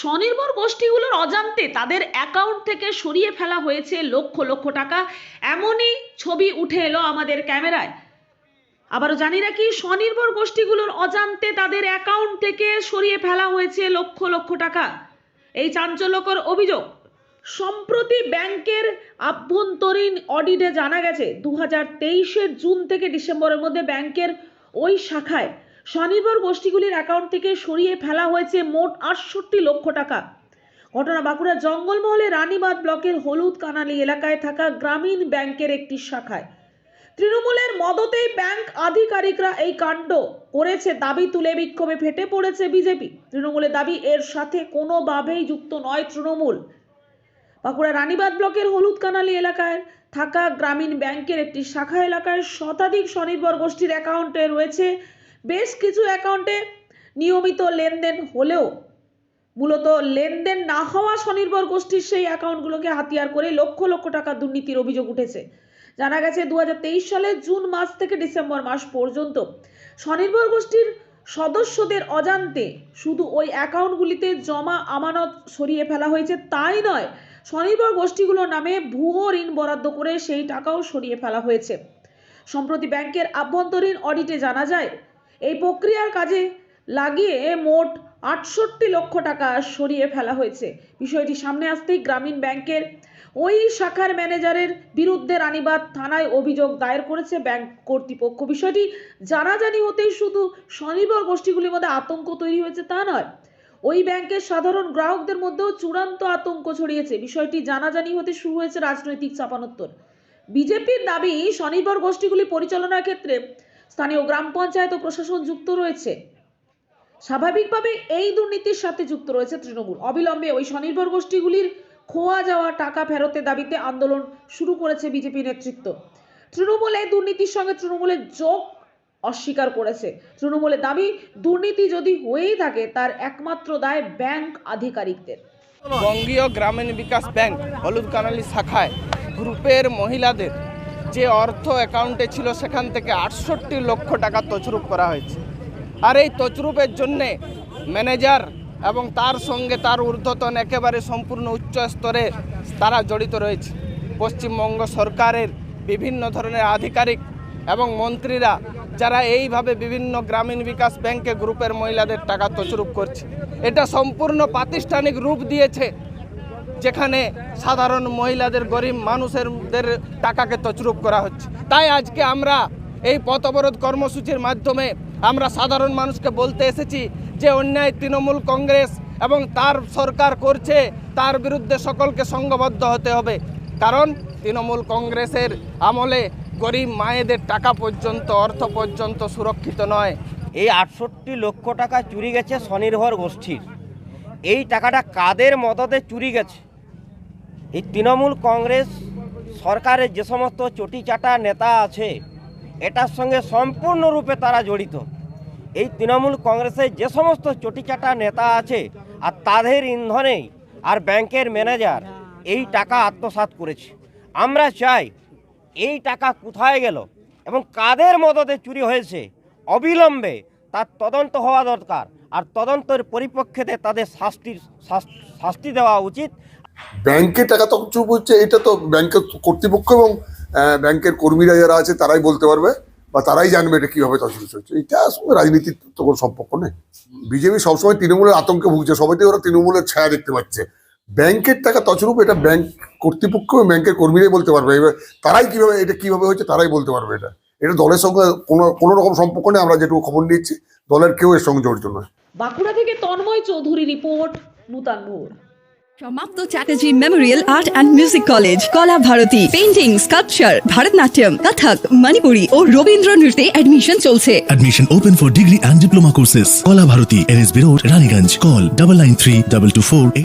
স্বনির্ভর গোষ্ঠীগুলোর অজান্তে তাদের অ্যাকাউন্ট থেকে সরিয়ে ফেলা হয়েছে লক্ষ লক্ষ টাকা। এমনই ছবি উঠে এলো আমাদের ক্যামেরায়। আবারও জানি রাখি, স্বনির্ভর গোষ্ঠীগুলোর অজান্তে তাদের অ্যাকাউন্ট থেকে সরিয়ে ফেলা হয়েছে লক্ষ লক্ষ টাকা। এই চাঞ্চল্যকর অভিযোগ সম্প্রতি ব্যাংকের আভ্যন্তরীণ অডিটে জানা গেছে দু হাজার জুন থেকে ডিসেম্বরের মধ্যে ব্যাংকের ওই শাখায় স্বনির্ভর গোষ্ঠীগুলির অ্যাকাউন্ট থেকে সরিয়ে ফেলা হয়েছে মোট আটষট্টি লক্ষ টাকা। ঘটনা বাঁকুড়া জঙ্গলমহলে রানীবাঁধ ব্লকের হলুদ কানালি এলাকায় থাকা গ্রামীণ ব্যাংকের একটি শাখায়। তৃণমূলের মদতেই ব্যাংক আধিকারিকরা এই কাণ্ড করেছে, দাবি তুলে বিক্ষোভে ফেটে পড়েছে বিজেপি। তৃণমূলের দাবি, এর সাথে কোনোভাবেই যুক্ত নয় তৃণমূল। বাঁকুড়া রানীবাঁধ ব্লকের হলুদ কানালি এলাকায় থাকা গ্রামীণ ব্যাংকের একটি শাখা এলাকায় শতাধিক স্বনির্ভর গোষ্ঠীর অ্যাকাউন্টে রয়েছে বেশ কিছু অ্যাকাউন্টে নিয়মিত লেনদেন হলেও মূলত লেনদেন না হওয়া স্বনির্ভর গোষ্ঠীর সেই অ্যাকাউন্টগুলোকে হাতিয়ার করে লক্ষ লক্ষ টাকা দুর্নীতির অভিযোগ উঠেছে। জানা গেছে, দুহাজার তেইশ সালে জুন মাস থেকে ডিসেম্বর মাস পর্যন্ত স্বনির্ভর গোষ্ঠীর সদস্যদের অজান্তে শুধু ওই অ্যাকাউন্টগুলিতে জমা আমানত সরিয়ে ফেলা হয়েছে। তাই নয়, স্বনির্ভর গোষ্ঠীগুলোর নামে ভুয়ো ঋণ বরাদ্দ করে সেই টাকাও সরিয়ে ফেলা হয়েছে। সম্প্রতি ব্যাংকের আভ্যন্তরীণ অডিটে জানা যায় এই প্রক্রিয়ার কাজে লাগিয়ে মোট আটষট্টি লক্ষ টাকা সরিয়ে ফেলা হয়েছে। বিষয়টি সামনে আসতেই গ্রামীণ ব্যাংকের ওই শাখার ম্যানেজারের বিরুদ্ধে রানীবাদ থানায় অভিযোগ দায়ের করেছে ব্যাংক কর্তৃপক্ষ। বিষয়টি জানাজানি হতেই শুধু স্বনির্ভর গোষ্ঠীগুলির মধ্যে আতঙ্ক তৈরি হয়েছে তা নয়, ওই ব্যাংকের সাধারণ গ্রাহকদের মধ্যেও চূড়ান্ত আতঙ্ক ছড়িয়েছে। বিষয়টি জানাজানি হতে শুরু হয়েছে রাজনৈতিক চাপানোত্তর। বিজেপির দাবি, স্বনির্ভর গোষ্ঠীগুলি পরিচালনার ক্ষেত্রে স্থানীয় গ্রাম পঞ্চায়েত ও প্রশাসন যুক্ত রয়েছে। স্বাভাবিকভাবে এই দুর্নীতির সাথে যুক্ত রয়েছে তৃণমূল। অবিলম্বে ওই স্বনির্ভর গোষ্ঠীগুলির খোয়া যাওয়া টাকা ফেরতের দাবিতে আন্দোলন শুরু করেছে বিজেপি নেতৃত্ব। তৃণমূল এই দুর্নীতির সঙ্গে তৃণমূলের যোগ অস্বীকার করেছে। তৃণমূলের দাবি, দুর্নীতি যদি হয়েই থাকে, তার একমাত্র দায় ব্যাংক আধিকারিকদের। বঙ্গীয় গ্রামীণ বিকাশ ব্যাংক, হলুদ কানালি শাখায় গ্রুপের মহিলাদের যে অর্থ অ্যাকাউন্টে ছিল সেখান থেকে আটষট্টি লক্ষ টাকা তছরুপ করা হয়েছে। আর এই তছরুপের জন্যে ম্যানেজার এবং তার সঙ্গে তার ঊর্ধ্বতন একেবারে সম্পূর্ণ উচ্চ স্তরে তারা জড়িত রয়েছে। পশ্চিমবঙ্গ সরকারের বিভিন্ন ধরনের আধিকারিক এবং মন্ত্রীরা যারা এইভাবে বিভিন্ন গ্রামীণ বিকাশ ব্যাংকে গ্রুপের মহিলাদের টাকা তছরুপ করছে, এটা সম্পূর্ণ প্রাতিষ্ঠানিক রূপ দিয়েছে যেখানে সাধারণ মহিলাদের, গরিব মানুষেরদের টাকাকে তছরূপ করা হচ্ছে। তাই আজকে আমরা এই পথ অবরোধ কর্মসূচির মাধ্যমে আমরা সাধারণ মানুষকে বলতে এসেছি যে অন্যায় তৃণমূল কংগ্রেস এবং তার সরকার করছে, তার বিরুদ্ধে সকলকে সংঘবদ্ধ হতে হবে। কারণ তৃণমূল কংগ্রেসের আমলে গরিব মায়েদের টাকা পর্যন্ত, অর্থ পর্যন্ত সুরক্ষিত নয়। এই আটষট্টি লক্ষ টাকা চুরি গেছে স্বনির্ভর গোষ্ঠীর। এই টাকাটা কাদের মদতে চুরি গেছে? এই তৃণমূল কংগ্রেস সরকারের যে সমস্ত চটিচাটা নেতা আছে, এটার সঙ্গে সম্পূর্ণরূপে তারা জড়িত। এই তৃণমূল কংগ্রেসের যে সমস্ত চটিচাটা নেতা আছে আর তাদের ইন্ধনেই আর ব্যাংকের ম্যানেজার এই টাকা আত্মসাৎ করেছে। আমরা চাই এই টাকা কোথায় গেল এবং কাদের মদতে চুরি হয়েছে অবিলম্বে তার তদন্ত হওয়া দরকার। আর তদন্তের পরিপ্রেক্ষিতে তাদের শাস্তির শাস্তি দেওয়া উচিত। ব্যাংকে টাকা তখন চুপ হচ্ছে, এটা তো ব্যাংকের কর্তৃপক্ষ এবং ব্যাংকের কর্মীরা যারা আছে তারাই বলতে পারবে বা তারাই জানবে এটা কীভাবে তছরুষ হচ্ছে এটা আসলে রাজনীতির তো কোনো সম্পর্ক নেই। বিজেপি সবসময় তৃণমূলের আতঙ্কে ভুগছে, সবাইতে ওরা তৃণমূলের ছায়া দেখতে পাচ্ছে। ব্যাংকের টাকা তছরূপ এটা ব্যাংক কর্তৃপক্ষ এবং ব্যাংকের কর্মীরাই বলতে পারবে। এবার তারাই কীভাবে, এটা কীভাবে হয়েছে তারাই বলতে পারবে এটা। এটা দলের সঙ্গে কোনো কোনো রকম সম্পর্ক নেই, আমরা যেটুকু খবর নিচ্ছি। দলের কেউ এর সঙ্গে জড়িত নয়। বাঁকুড়া থেকে তন্ময় চৌধুরী রিপোর্ট নূতন ভোর সমাপ্ত Chatterjee memorial art and music college Kala Bharati painting sculpture Bharatanatyam Kathak Manipuri ও রবীন্দ্র নৃত্যে অ্যাডমিশন চলছে Admission open for degree and diploma courses. Kala Bharati, NSB Road, Raniganj. Call double nine three double two four